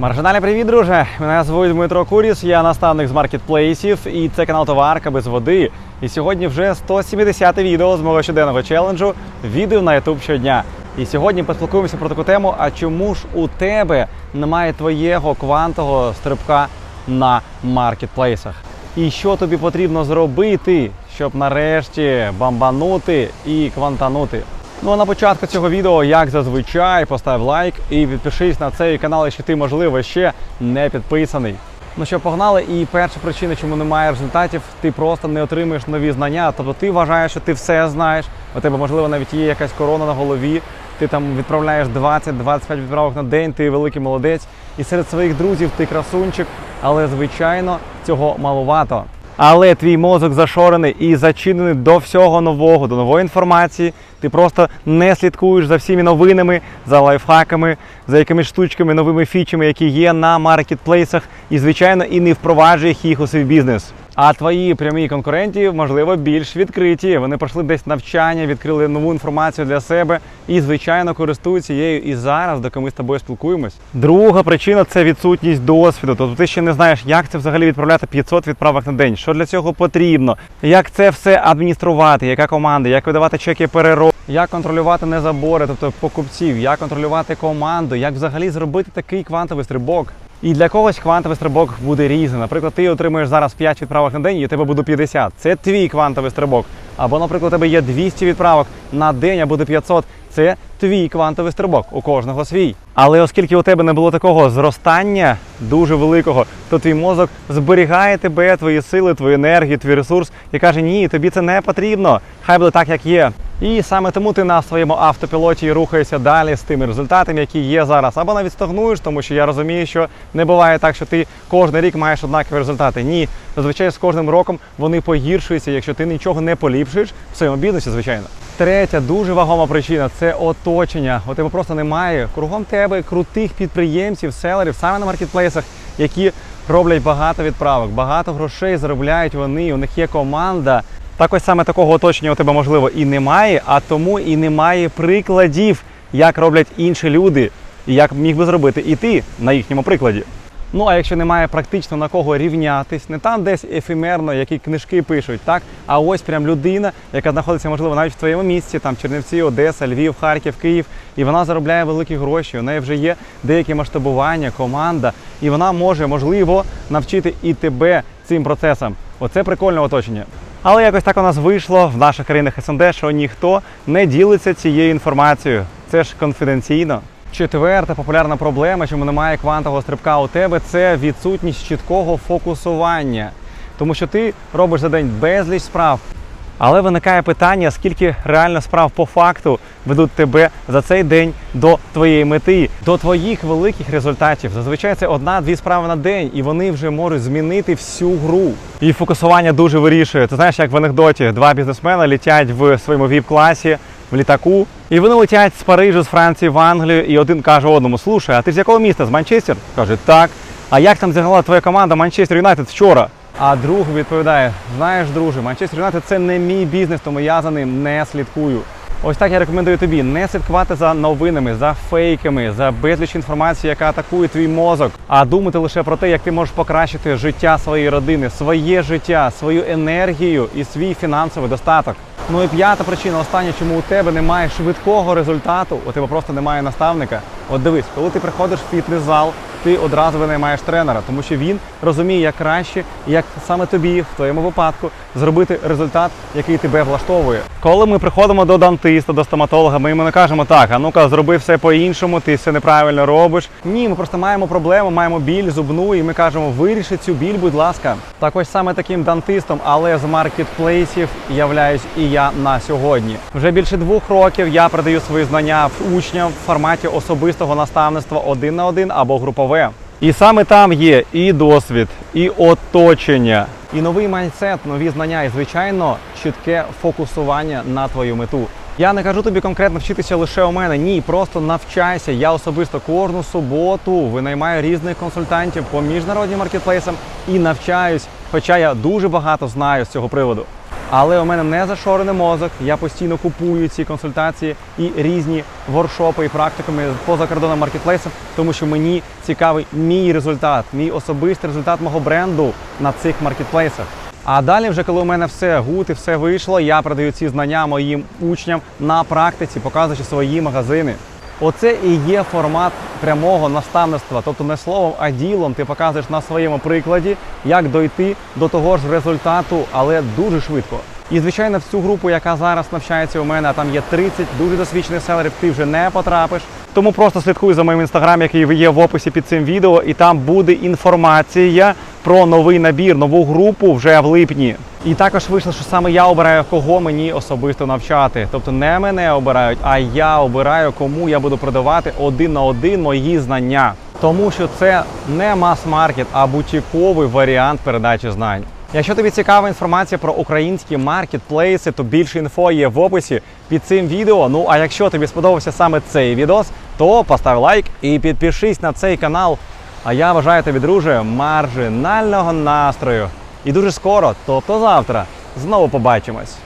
Маржинальний привіт, друже! Мене звуть Дмитро Куріс, я наставник з маркетплейсів і це канал Товарка без води. І сьогодні вже 170 відео з мого щоденного челенджу відео на YouTube щодня. І сьогодні поспілкуємося про таку тему: а чому ж у тебе немає твоєго квантового стрибка на маркетплейсах? І що тобі потрібно зробити, щоб нарешті бамбанути і квантанути? Ну а на початку цього відео, як зазвичай, постав лайк і підпишись на цей канал, якщо ти, можливо, ще не підписаний. Ну що, погнали, і перша причина, чому немає результатів, ти просто не отримуєш нові знання. Тобто ти вважаєш, що ти все знаєш. У тебе, можливо, навіть є якась корона на голові. Ти там відправляєш 20-25 відправок на день, ти великий молодець. І серед своїх друзів ти красунчик, але звичайно цього маловато. Але твій мозок зашорений і зачинений до всього нового, до нової інформації. Ти просто не слідкуєш за всіми новинами, за лайфхаками, за якимись штучками, новими фічами, які є на маркетплейсах, і, звичайно, і не впроваджуєш їх у свій бізнес. А твої прямі конкуренти, можливо, більш відкриті. Вони пройшли десь навчання, відкрили нову інформацію для себе і, звичайно, користуються її і зараз, доки ми з тобою спілкуємось. Друга причина це відсутність досвіду. Тобто ти ще не знаєш, як це взагалі відправляти 500 відправок на день, що для цього потрібно, як це все адмініструвати, яка команда, як видавати чеки перероб, як контролювати незабори, тобто покупців, як контролювати команду, як взагалі зробити такий квантовий стрибок. І для когось квантовий стрибок буде різним. Наприклад, ти отримуєш зараз 5 відправок на день, і у тебе буде 50. Це твій квантовий стрибок. Або, наприклад, у тебе є 200 відправок на день, а буде 500. Це твій квантовий стрибок. У кожного свій. Але оскільки у тебе не було такого зростання дуже великого, то твій мозок зберігає тебе, твої сили, твою енергію, твій ресурс і каже: Ні, тобі це не потрібно. Хай буде так, як є. І саме тому ти на своєму автопілоті рухаєшся далі з тими результатами, які є зараз, або навіть стагнуєш, тому що я розумію, що не буває так, що ти кожен рік маєш однакові результати. Ні, зазвичай з кожним роком вони погіршуються, якщо ти нічого не поліпшуєш в своєму бізнесі, звичайно. Третя дуже вагома причина це оточення. У тебе просто немає кругом тебе крутих підприємців, селерів саме на маркетплейсах, які роблять багато відправок, багато грошей заробляють вони. У них є команда. Так ось саме такого оточення у тебе можливо і немає, а тому і немає прикладів, як роблять інші люди, і як міг би зробити і ти на їхньому прикладі. Ну а якщо немає практично на кого рівнятись, не там десь ефемерно, які книжки пишуть, так а ось прям людина, яка знаходиться, можливо, навіть в твоєму місці, там Чернівці, Одеса, Львів, Харків, Київ, і вона заробляє великі гроші. У неї вже є деякі масштабування, команда, і вона може, можливо, навчити і тебе цим процесам. Оце прикольне оточення. Але якось так у нас вийшло в наших країнах СНД, що ніхто не ділиться цією інформацією. Це ж конфіденційно. Четверта популярна проблема, чому немає квантового стрибка у тебе, це відсутність чіткого фокусування. Тому що ти робиш за день безліч справ. Але виникає питання, скільки реально справ по факту ведуть тебе за цей день до твоєї мети, до твоїх великих результатів. Зазвичай це одна-дві справи на день, і вони вже можуть змінити всю гру. І фокусування дуже вирішує. Ти знаєш, як в анекдоті два бізнесмени літять в своєму віп-класі в літаку, і вони летять з Парижу, з Франції в Англію, і один каже одному: Слушай, а ти з якого міста? З Манчестер? Каже, так. А як там зіграла твоя команда Манчестер Юнайтед вчора? А друг відповідає: знаєш, друже, Манчестер Юнайтед це не мій бізнес, тому я за ним не слідкую. Ось так я рекомендую тобі не слідкувати за новинами, за фейками, за безліч інформації, яка атакує твій мозок, а думати лише про те, як ти можеш покращити життя своєї родини, своє життя, свою енергію і свій фінансовий достаток. Ну і п'ята причина, остання, чому у тебе немає швидкого результату, у тебе просто немає наставника. От дивись, коли ти приходиш в фітнес-зал, ти одразу винаймаєш тренера, тому що він розуміє, як краще, як саме тобі, в твоєму випадку, зробити результат, який тебе влаштовує. Коли ми приходимо до дантиста, до стоматолога, ми йому не кажемо так, а ну-ка, зроби все по-іншому, ти все неправильно робиш. Ні, ми просто маємо проблему, маємо біль зубну, і ми кажемо, виріши цю біль, будь ласка. Так ось саме таким дантистом, але з маркетплейсів являюсь і я на сьогодні. Вже більше двох років я передаю свої знання в учням в форматі особистого наставництва один на один або групове. І саме там є і досвід, і оточення, і новий майндсет, нові знання, і звичайно чітке фокусування на твою мету. Я не кажу тобі конкретно вчитися лише у мене. Ні, просто навчайся. Я особисто кожну суботу винаймаю різних консультантів по міжнародним маркетплейсам і навчаюсь, хоча я дуже багато знаю з цього приводу. Але у мене не зашорений мозок. Я постійно купую ці консультації і різні воркшопи і практикуми по закордонним маркетплейсам, тому що мені цікавий мій результат, мій особистий результат мого бренду на цих маркетплейсах. А далі, вже коли у мене все гуд і все вийшло, я передаю ці знання моїм учням на практиці, показуючи свої магазини. Оце і є формат прямого наставництва, тобто не словом, а ділом ти показуєш на своєму прикладі, як дойти до того ж результату, але дуже швидко. І звичайно, в цю групу, яка зараз навчається у мене, а там є 30 дуже досвідчених селерів, ти вже не потрапиш. Тому просто слідкуй за моїм інстаграм, який є в описі під цим відео, і там буде інформація про новий набір, нову групу вже в липні. І також вийшло, що саме я обираю, кого мені особисто навчати. Тобто не мене обирають, а я обираю, кому я буду продавати один на один мої знання. Тому що це не мас-маркет, а бутіковий варіант передачі знань. Якщо тобі цікава інформація про українські маркетплейси, то більше інфо є в описі під цим відео. Ну а якщо тобі сподобався саме цей відос, то постав лайк і підпишись на цей канал. А я бажаю тобі, друже, маржинального настрою. І дуже скоро, тобто завтра, знову побачимось.